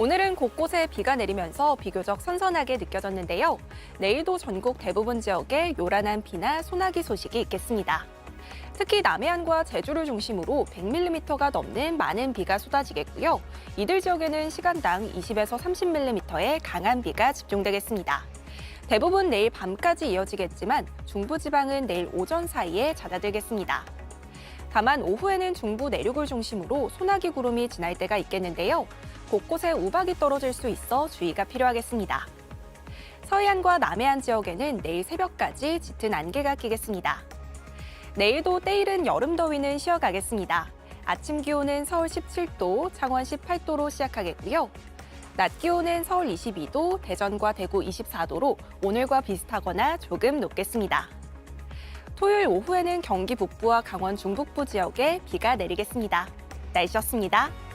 오늘은 곳곳에 비가 내리면서 비교적 선선하게 느껴졌는데요. 내일도 전국 대부분 지역에 요란한 비나 소나기 소식이 있겠습니다. 특히 남해안과 제주를 중심으로 100mm가 넘는 많은 비가 쏟아지겠고요. 이들 지역에는 시간당 20에서 30mm의 강한 비가 집중되겠습니다. 대부분 내일 밤까지 이어지겠지만 중부지방은 내일 오전 사이에 잦아들겠습니다. 다만 오후에는 중부 내륙을 중심으로 소나기 구름이 지날 때가 있겠는데요. 곳곳에 우박이 떨어질 수 있어 주의가 필요하겠습니다. 서해안과 남해안 지역에는 내일 새벽까지 짙은 안개가 끼겠습니다. 내일도 때이른 여름 더위는 쉬어가겠습니다. 아침 기온은 서울 17도, 창원 18도로 시작하겠고요. 낮 기온은 서울 22도, 대전과 대구 24도로 오늘과 비슷하거나 조금 높겠습니다. 토요일 오후에는 경기 북부와 강원 중북부 지역에 비가 내리겠습니다. 날씨였습니다.